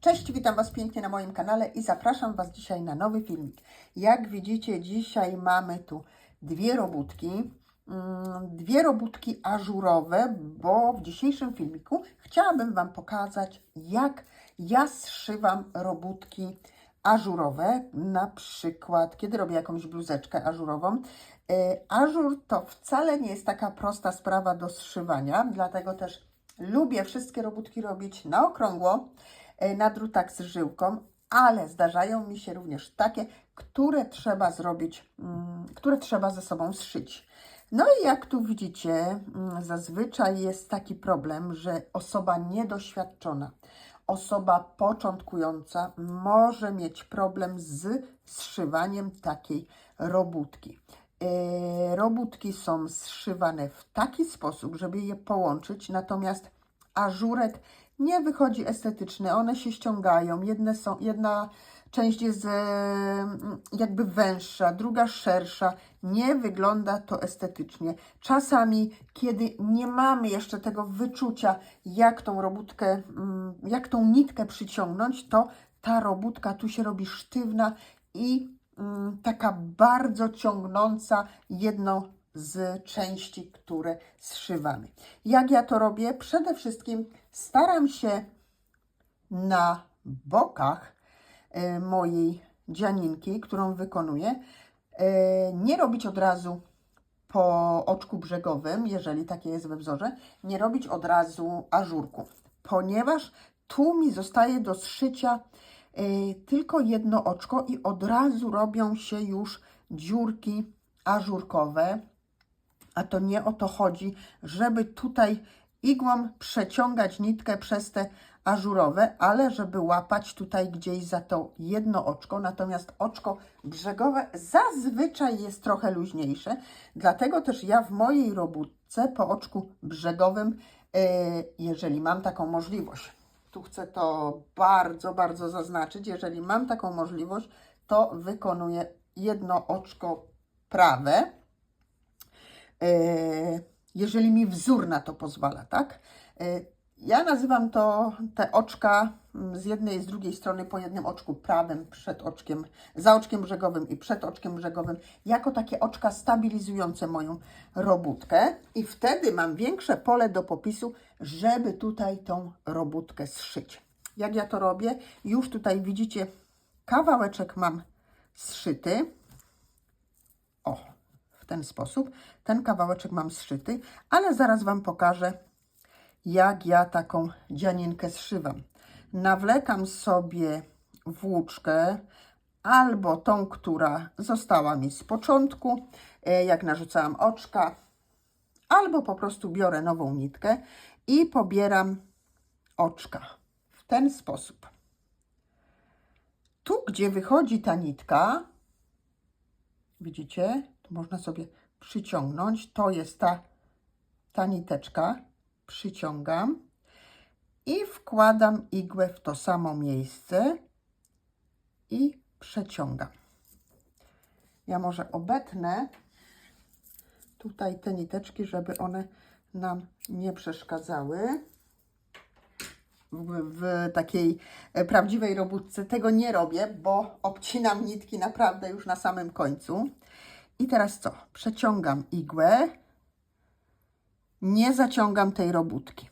Cześć, witam Was pięknie na moim kanale i zapraszam Was dzisiaj na nowy filmik. Jak widzicie, dzisiaj mamy tu dwie robótki, mm, dwie robótki ażurowe, bo w dzisiejszym filmiku chciałabym Wam pokazać, jak ja zszywam robótki ażurowe, na przykład kiedy robię jakąś bluzeczkę ażurową. E, Ażur to wcale nie jest taka prosta sprawa do zszywania, dlatego też lubię wszystkie robótki robić na okrągło, na drutach z żyłką, ale zdarzają mi się również takie, które trzeba zrobić, mm, które trzeba ze sobą zszyć. No i jak tu widzicie, mm, zazwyczaj jest taki problem, że osoba niedoświadczona, osoba początkująca może mieć problem z zszywaniem takiej robótki. E, Robótki są zszywane w taki sposób, żeby je połączyć, natomiast ażurek nie wychodzi estetyczny, one się ściągają. Jedne są, jedna część jest e, jakby węższa, druga szersza. Nie wygląda to estetycznie. Czasami, kiedy nie mamy jeszcze tego wyczucia, jak tą robótkę, mm, jak tą nitkę przyciągnąć, to ta robótka tu się robi sztywna i mm, taka bardzo ciągnąca jedną z części, które zszywamy. Jak ja to robię? Przede wszystkim staram się na bokach e, mojej dzianinki, którą wykonuję, e, nie robić od razu po oczku brzegowym, jeżeli takie jest we wzorze, nie robić od razu ażurku, ponieważ tu mi zostaje do zszycia e, tylko jedno oczko i od razu robią się już dziurki ażurkowe, a to nie o to chodzi, żeby tutaj igłą przeciągać nitkę przez te ażurowe, ale żeby łapać tutaj gdzieś za to jedno oczko, natomiast oczko brzegowe zazwyczaj jest trochę luźniejsze, dlatego też ja w mojej robótce po oczku brzegowym, e, jeżeli mam taką możliwość, tu chcę to bardzo, bardzo zaznaczyć, jeżeli mam taką możliwość, to wykonuję jedno oczko prawe, jeżeli mi wzór na to pozwala, tak? E, Ja nazywam to te oczka z jednej i z drugiej strony po jednym oczku prawym przed oczkiem, za oczkiem brzegowym i przed oczkiem brzegowym, jako takie oczka stabilizujące moją robótkę i wtedy mam większe pole do popisu, żeby tutaj tą robótkę zszyć. Jak ja to robię? Już tutaj widzicie, kawałeczek mam zszyty. O, w ten sposób. Ten kawałeczek mam zszyty, ale zaraz Wam pokażę, jak ja taką dzianinkę zszywam. Nawlekam sobie włóczkę albo tą, która została mi z początku, e, jak narzucałam oczka, albo po prostu biorę nową nitkę i pobieram oczka w ten sposób. Tu, gdzie wychodzi ta nitka, widzicie, tu można sobie przyciągnąć. To jest ta, ta niteczka. Przyciągam i wkładam igłę w to samo miejsce i przeciągam. Ja może obetnę tutaj te niteczki, żeby one nam nie przeszkadzały. W, w takiej e, prawdziwej robótce tego nie robię, bo obcinam nitki naprawdę już na samym końcu. I teraz co? Przeciągam igłę. Nie zaciągam tej robótki.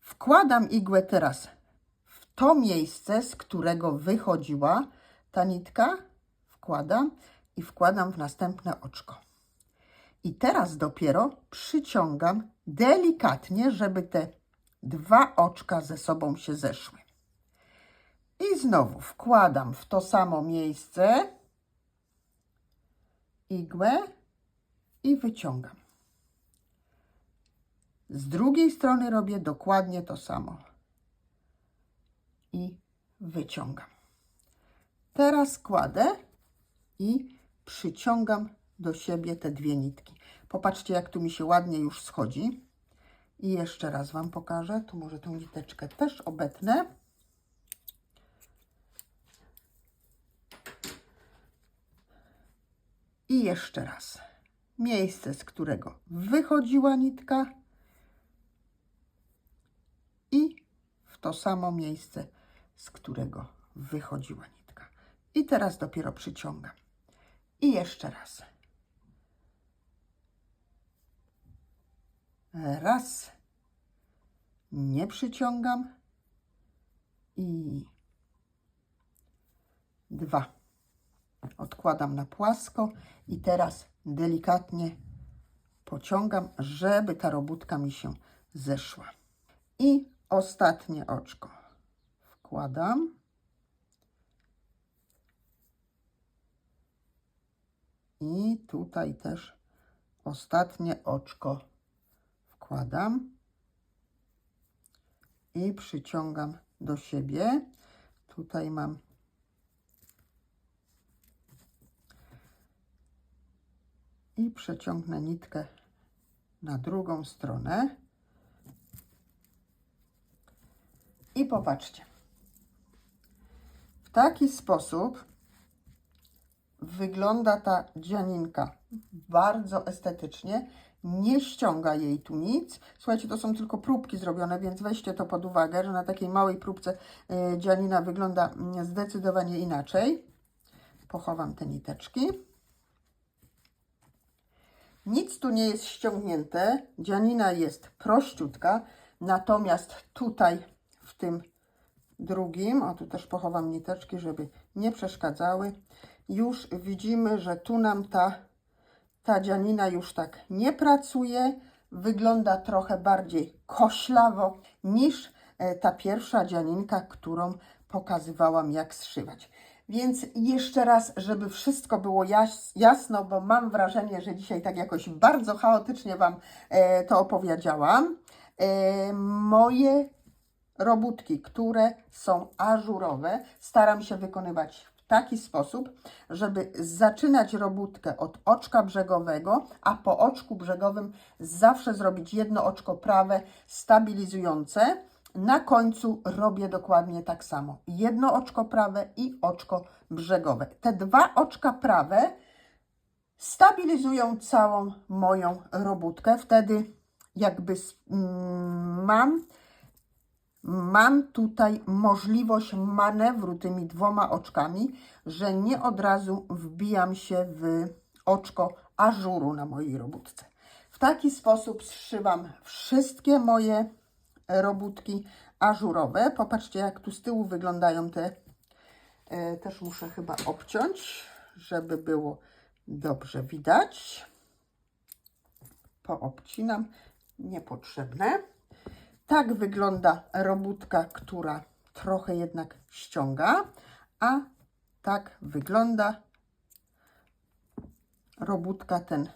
Wkładam igłę teraz w to miejsce, z którego wychodziła ta nitka. Wkładam i wkładam w następne oczko. I teraz dopiero przyciągam delikatnie, żeby te dwa oczka ze sobą się zeszły. I znowu wkładam w to samo miejsce igłę i wyciągam. Z drugiej strony robię dokładnie to samo. I wyciągam. Teraz kładę i przyciągam do siebie te dwie nitki. Popatrzcie, jak tu mi się ładnie już schodzi. I jeszcze raz Wam pokażę. Tu może tą niteczkę też obetnę. I jeszcze raz. Miejsce, z którego wychodziła nitka. I w to samo miejsce, z którego wychodziła nitka. I teraz dopiero przyciągam. I jeszcze raz. Raz. Nie przyciągam. I dwa. Odkładam na płasko i teraz delikatnie pociągam, żeby ta robótka mi się zeszła. I ostatnie oczko wkładam. I tutaj też ostatnie oczko wkładam i przyciągam do siebie. Tutaj mam i przeciągnę nitkę na drugą stronę. I popatrzcie. W taki sposób wygląda ta dzianinka bardzo estetycznie. Nie ściąga jej tu nic. Słuchajcie, to są tylko próbki zrobione, więc weźcie to pod uwagę, że na takiej małej próbce y, dzianina wygląda mm, zdecydowanie inaczej. Pochowam te niteczki. Nic tu nie jest ściągnięte. Dzianina jest prościutka, natomiast tutaj w tym drugim, o tu też pochowam niteczki, żeby nie przeszkadzały, już widzimy, że tu nam ta, ta dzianina już tak nie pracuje, wygląda trochę bardziej koślawo niż e, ta pierwsza dzianinka, którą pokazywałam jak zszywać. Więc jeszcze raz, żeby wszystko było jas jasno, bo mam wrażenie, że dzisiaj tak jakoś bardzo chaotycznie Wam e, to opowiedziałam. E, moje robótki, które są ażurowe, staram się wykonywać w taki sposób, żeby zaczynać robótkę od oczka brzegowego, a po oczku brzegowym zawsze zrobić jedno oczko prawe stabilizujące. Na końcu robię dokładnie tak samo. Jedno oczko prawe i oczko brzegowe. Te dwa oczka prawe stabilizują całą moją robótkę. Wtedy jakby mm, mam mam tutaj możliwość manewru tymi dwoma oczkami, że nie od razu wbijam się w oczko ażuru na mojej robótce. W taki sposób zszywam wszystkie moje robótki ażurowe. Popatrzcie, jak tu z tyłu wyglądają te. E, też muszę chyba obciąć, żeby było dobrze widać. Poobcinam niepotrzebne. Tak wygląda robótka, która trochę jednak ściąga, a tak wygląda robótka ten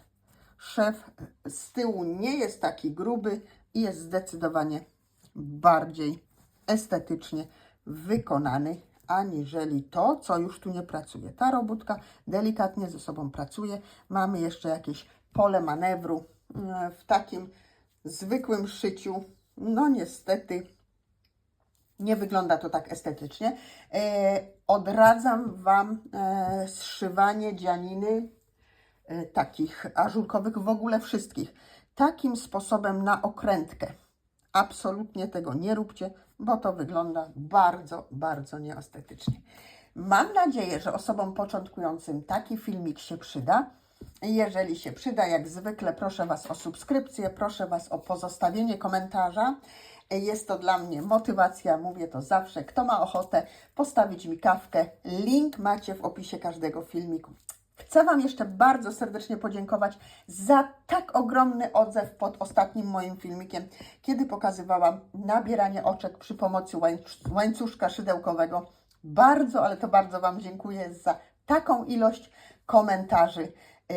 szef z tyłu nie jest taki gruby i jest zdecydowanie bardziej estetycznie wykonany aniżeli to, co już tu nie pracuje. Ta robótka delikatnie ze sobą pracuje. Mamy jeszcze jakieś pole manewru mm, w takim zwykłym szyciu no niestety nie wygląda to tak estetycznie. E, odradzam Wam e, zszywanie dzianiny e, takich ażurkowych, w ogóle wszystkich, takim sposobem na okrętkę. Absolutnie tego nie róbcie, bo to wygląda bardzo, bardzo nieestetycznie. Mam nadzieję, że osobom początkującym taki filmik się przyda. Jeżeli się przyda, jak zwykle proszę Was o subskrypcję, proszę Was o pozostawienie komentarza. Jest to dla mnie motywacja, mówię to zawsze. Kto ma ochotę postawić mi kawkę, link macie w opisie każdego filmiku. Chcę Wam jeszcze bardzo serdecznie podziękować za tak ogromny odzew pod ostatnim moim filmikiem, kiedy pokazywałam nabieranie oczek przy pomocy łańcuszka szydełkowego. Bardzo, ale to bardzo Wam dziękuję za taką ilość komentarzy. Yy,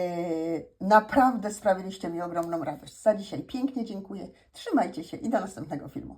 naprawdę sprawiliście mi ogromną radość. Za dzisiaj pięknie dziękuję. Trzymajcie się i do następnego filmu.